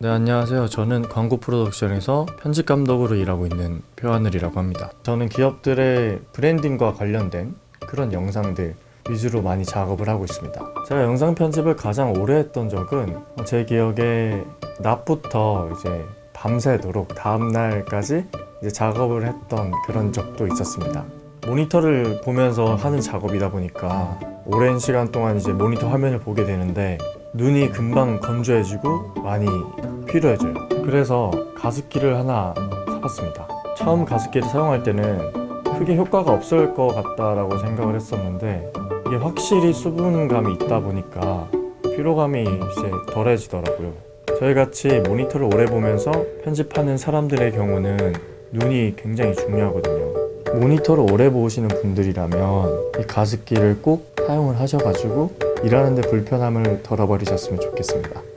네, 안녕하세요. 저는 광고 프로덕션에서 편집 감독으로 일하고 있는 표하늘이라고 합니다. 저는 기업들의 브랜딩과 관련된 그런 영상들 위주로 많이 작업을 하고 있습니다. 제가 영상 편집을 가장 오래 했던 적은 제 기억에 낮부터 이제 밤새도록 다음 날까지 이제 작업을 했던 그런 적도 있었습니다. 모니터를 보면서 하는 작업이다 보니까 오랜 시간 동안 이제 모니터 화면을 보게 되는데 눈이 금방 건조해지고 많이 필요해져요. 그래서 가습기를 하나 사봤습니다. 처음 가습기를 사용할 때는 크게 효과가 없을 것 같다라고 생각을 했었는데 이게 확실히 수분감이 있다 보니까 피로감이 이제 덜해지더라고요. 저희 같이 모니터를 오래 보면서 편집하는 사람들의 경우는 눈이 굉장히 중요하거든요. 모니터를 오래 보시는 분들이라면 이 가습기를 꼭 사용을 하셔가지고 일하는데 불편함을 덜어버리셨으면 좋겠습니다.